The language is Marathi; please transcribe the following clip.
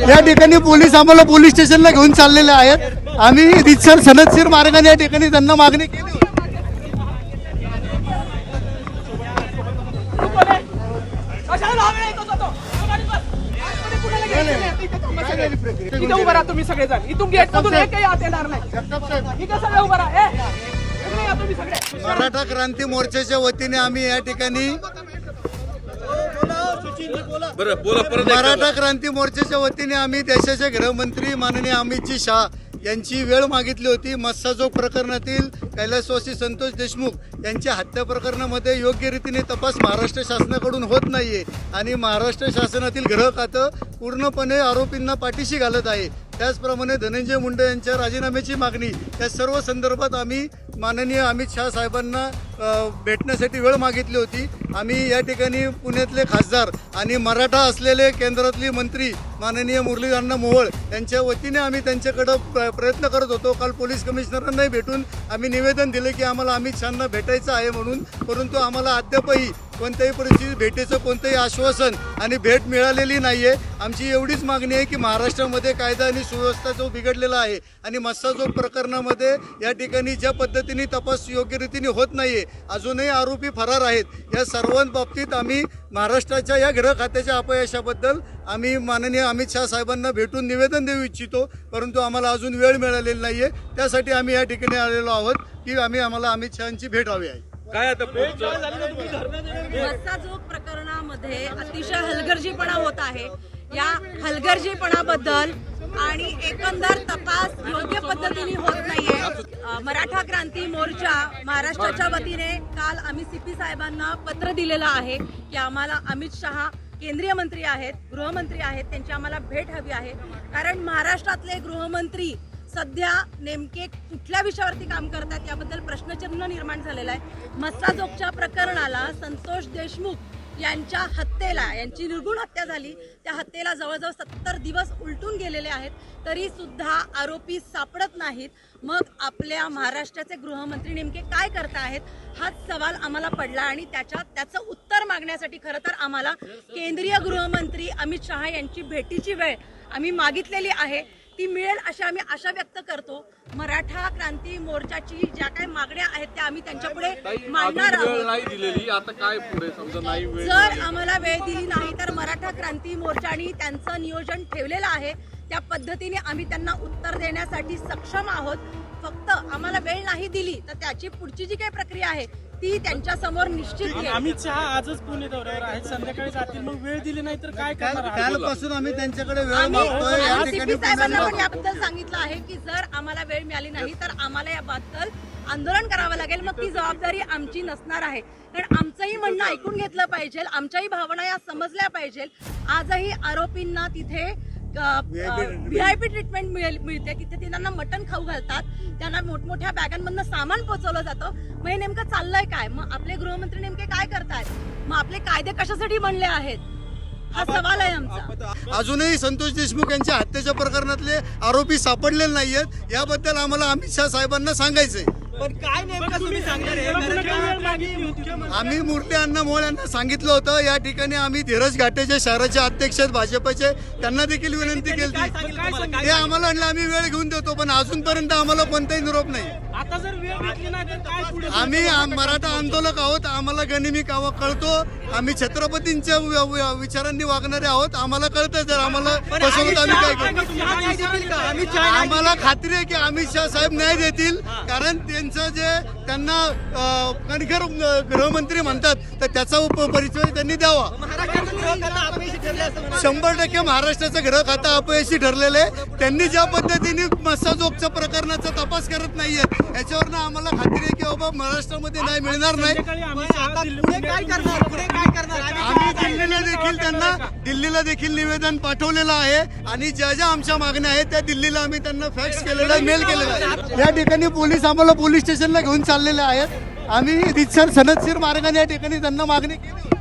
या ठिकाणी पोलीस आम्हाला पोलीस स्टेशनला घेऊन चाललेले आहेत. आम्ही रितसर सनदशीर मार्गाने या ठिकाणी त्यांना मागणी केली होती. इथे उभा राहा तुम्ही सगळेजण. इथून गेट मधून एकही आत येणार नाही. इथे सगळे उभा राहा. ए, इकडे या तुम्ही सगळे. मराठा क्रांती मोर्चाच्या वतीने आम्ही या ठिकाणी बरं बोला परत मराठा क्रांती मोर्चाच्या वतीने आम्ही देशाचे गृहमंत्री माननीय अमितजी शहा यांची वेळ मागितली होती. मस्साजोग प्रकरणातील कैलासवासी संतोष देशमुख यांच्या हत्या प्रकरणामध्ये योग्य रीतीने तपास महाराष्ट्र शासनाकडून होत नाहीये. आणि महाराष्ट्र शासनातील ग्रह खातं पूर्णपणे आरोपींना पाठीशी घालत आहे. त्याचप्रमाणे धनंजय मुंडे यांच्या राजीनाम्याची मागणी या सर्व संदर्भात आम्ही माननीय अमित शाह साहेबांना भेटण्यासाठी वेळ मागितली होती. आम्ही या ठिकाणी पुण्यातले खासदार आणि मराठा असलेले केंद्रातली मंत्री माननीय मुरलीधरांना मोहोळ यांच्या वतीने आम्ही त्यांच्याकडं प्र- प्रयत्न करत होतो. काल पोलीस कमिशनरांनाही भेटून आम्ही निवेदन दिले की आम्हाला अमित शहांना भेटायचं आहे म्हणून परंतु आम्हाला अद्यापही कोणत्याही परिस्थितीत भेटीचं कोणतंही आश्वासन आणि भेट मिळालेली नाही आहे आमची एवढीच मागणी आहे की महाराष्ट्रामध्ये कायदा आणि सुव्यवस्था जो बिघडलेला आहे आणि मस्साजोग प्रकरणामध्ये या ठिकाणी ज्या पद्धतीने तपास योग्य रीतीने होत नाही आहे अजूनही आरोपी फरार आहेत. या सर्वांबाबतीत आम्ही महाराष्ट्राच्या या गृह खात्याच्या अपयशाबद्दल आम्ही माननीय अमित शहा साहेबांना भेटून निवेदन देऊ इच्छितो परंतु आम्हाला अजून वेळ मिळालेली नाही आहे त्यासाठी आम्ही या ठिकाणी आलेलो आहोत की आम्ही आम्हाला अमित शहाची भेट हवी आहे. काय आता पुढचं? मस्साजोग प्रकरणामध्ये अतिशय हलगर्जीपणा होत आहे. या हलगर्जीपणाबद्दल आणि एकंदर तपास योग्य पद्धतीने होत नाहीये. मराठा क्रांती मोर्चा महाराष्ट्राच्या वतीने काल आम्ही सीपी साहेबांना पत्र दिलेलं आहे की आम्हाला अमित शहा केंद्रीय मंत्री आहेत गृहमंत्री आहेत त्यांची आम्हाला भेट हवी आहे. कारण महाराष्ट्रातले गृहमंत्री सध्या नेमके कुठल्या विषयावरती काम करतात याबद्दल प्रश्नचिन्ह निर्माण झालेला आहे. मस्साजोगच्या प्रकरणाला संतोष देशमुख यांच्या हत्येला यांची निर्गुण हत्या झाली. त्या हत्येला जवळजवळ सत्तर दिवस उलटून गेलेले आहेत. तरी सुद्धा आरोपी सापडत नाहीत. मग आपल्या महाराष्ट्राचे गृहमंत्री नेमके काय करतायत हाच सवाल आम्हाला पडला आणि त्याच्या त्याचं उत्तर मागण्यासाठी खरं तर आम्हाला केंद्रीय गृहमंत्री अमित शहा यांची भेटीची वेळ आम्ही मागितलेली आहे. ती मिळेल अशी आम्ही आशा व्यक्त करतो. मराठा क्रांती मोर्चाची ज्या काही मागण्या आहेत त्या आम्ही त्यांच्या पुढे ताई, मांडणार आहोत. नाही दिलेली. आता काय पुढे? समजा नाही वेळ जर आम्हाला वेळ दिली नाही तर मराठा क्रांती मोर्चाने त्यांचं नियोजन ठेवलेलं आहे. त्या पद्धतीने आम्ही त्यांना उत्तर देण्यासाठी सक्षम आहोत. फक्त आम्हाला वेळ नाही दिली तर त्याची पुढची जी काही प्रक्रिया आहे ती त्यांच्यासमोर निश्चित अमित शहा आजच पुणे दौऱ्यावर आहेत संध्याकाळी जातील. मग वेळ दिली नाही तर काय काल करणार आहात? कालपासून आम्ही त्यांच्याकडे वेळ आम्ही मागतोय. या आम्ही ठिकाणी CP साहेबांना पण पुण्याला- याबद्दल सांगितलं आहे की जर आम्हाला वेळ मिळाली नाही तर आम्हाला याबद्दल आंदोलन करावं लागेल. मग ती जबाबदारी आमची नसणार आहे. कारण आमचंही म्हणणं ऐकून घेतलं पाहिजे. आमच्याही भावना या समजल्या पाहिजे आजही आरोपींना तिथे व्ही आय पी ट्रीटमेंट मिळेल. मिळते. तिथे ते त्यांना मटण खाऊ घालतात. त्यांना मोठमोठ्या बॅगांमधनं सामान पोचवलं जातं. मग हे नेमकं चाललंय काय? मग आपले गृहमंत्री नेमके काय करतायत? मग आपले कायदे कशासाठी बनले आहेत? हा सवाल आहे आमचा. अजूनही संतोष देशमुख यांच्या हत्येच्या प्रकरणातले आरोपी सापडलेले नाहीयेत. याबद्दल आम्हाला अमित शहा साहेबांना सांगायचंय. पण तुम्ही सांगणार होती आम्ही मूर्ती अण्णा मोळ यांना सांगितलं होतं. या ठिकाणी आम्ही धीरज घाटेचे शहराचे अध्यक्ष आहेत भाजपचे त्यांना देखील विनंती केली ते आम्हाला म्हणलं आम्ही वेळ घेऊन देतो पण अजूनपर्यंत आम्हाला कोणताही निरोप नाही. आता जर वेळ काय आम्ही आम- मराठा आंदोलक आहोत आम्हाला गनिमी कावा कळतो. आम्ही छत्रपतींच्या विचारांनी वागणारे आहोत आम्हाला कळतं जर आम्हाला फसवलं तर आम्ही काय करू? आम्हाला खात्री आहे की अमित शहा साहेब न्याय देतील कारण त्यांचं जे त्यांना अं, कणखर गृहमंत्री म्हणतात तर त्याचा उप- परिचय त्यांनी द्यावा. शंभर टक्के महाराष्ट्राचं गृह खातं अपयशी ठरलेलं आहे. त्यांनी ज्या पद्धतीने मस्साजोगच्या प्रकरणाचा तपास करत नाहीयेत याच्यावरनं आम्हाला खात्री आहे की बाबा महाराष्ट्रामध्ये नाही मिळणार नाही. आम्ही दिल्लीला देखील त्यांना दिल्लीला देखील निवेदन पाठवलेलं आहे आणि ज्या ज्या आमच्या मागण्या आहेत त्या दिल्लीला आम्ही त्यांना फॅक्स केलेला आहे मेल केलेला आहे. या ठिकाणी पोलीस आम्हाला पोलीस स्टेशनला घेऊन चाललेले आहेत. आम्ही रितसर सनदशीर मार्गाने या ठिकाणी त्यांना मागणी केली.